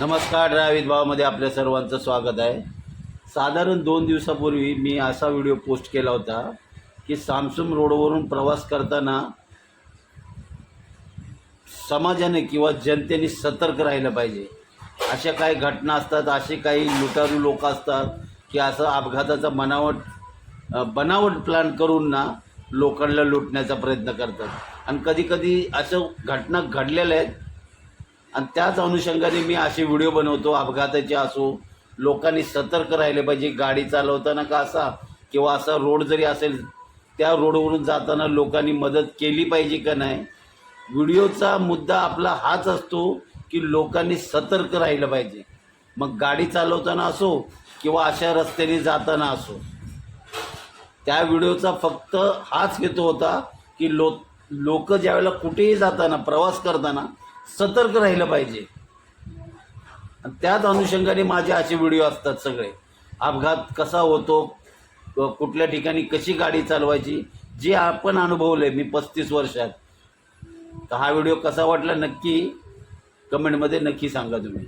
नमस्कार ड्रायवित भावामध्ये आपल्या सर्वांचं स्वागत आहे. साधारण दोन दिवसापूर्वी मी असा व्हिडिओ पोस्ट केला होता की सामसुम रोडवरून प्रवास करताना समाजाने किंवा जनतेने सतर्क राहिलं पाहिजे. अशा काही घटना असतात असे काही लुटारू लोक असतात की असं अपघाताचा बनावट बनावट प्लॅन करून ना लोकांना लुटण्याचा प्रयत्न करतात. आणि कधीकधी असं घटना घडलेल्या आहेत आणि त्याच अनुषंगाने मी असे व्हिडिओ बनवतो अपघाताचे असो लोकांनी सतर्क राहिले पाहिजे गाडी चालवताना का असा किंवा असा रोड जरी असेल त्या रोडवरून जाताना लोकांनी मदत केली पाहिजे का नाही? व्हिडिओचा मुद्दा आपला हाच असतो की लोकांनी सतर्क राहिलं पाहिजे. मग गाडी चालवताना असो किंवा अशा रस्त्याने जाताना असो. त्या व्हिडिओचा फक्त हाच हेतू होता की लो लोक ज्यावेळेला कुठेही जाताना प्रवास करताना सतर्क राहिलं पाहिजे. आणि त्याच अनुषंगाने माझे असे व्हिडिओ असतात सगळे. अपघात कसा होतो कुठल्या ठिकाणी कशी गाडी चालवायची जे आपण अनुभवलं मी पस्तीस वर्षात तर हा व्हिडिओ कसा वाटला नक्की कमेंटमध्ये नक्की सांगा तुम्ही.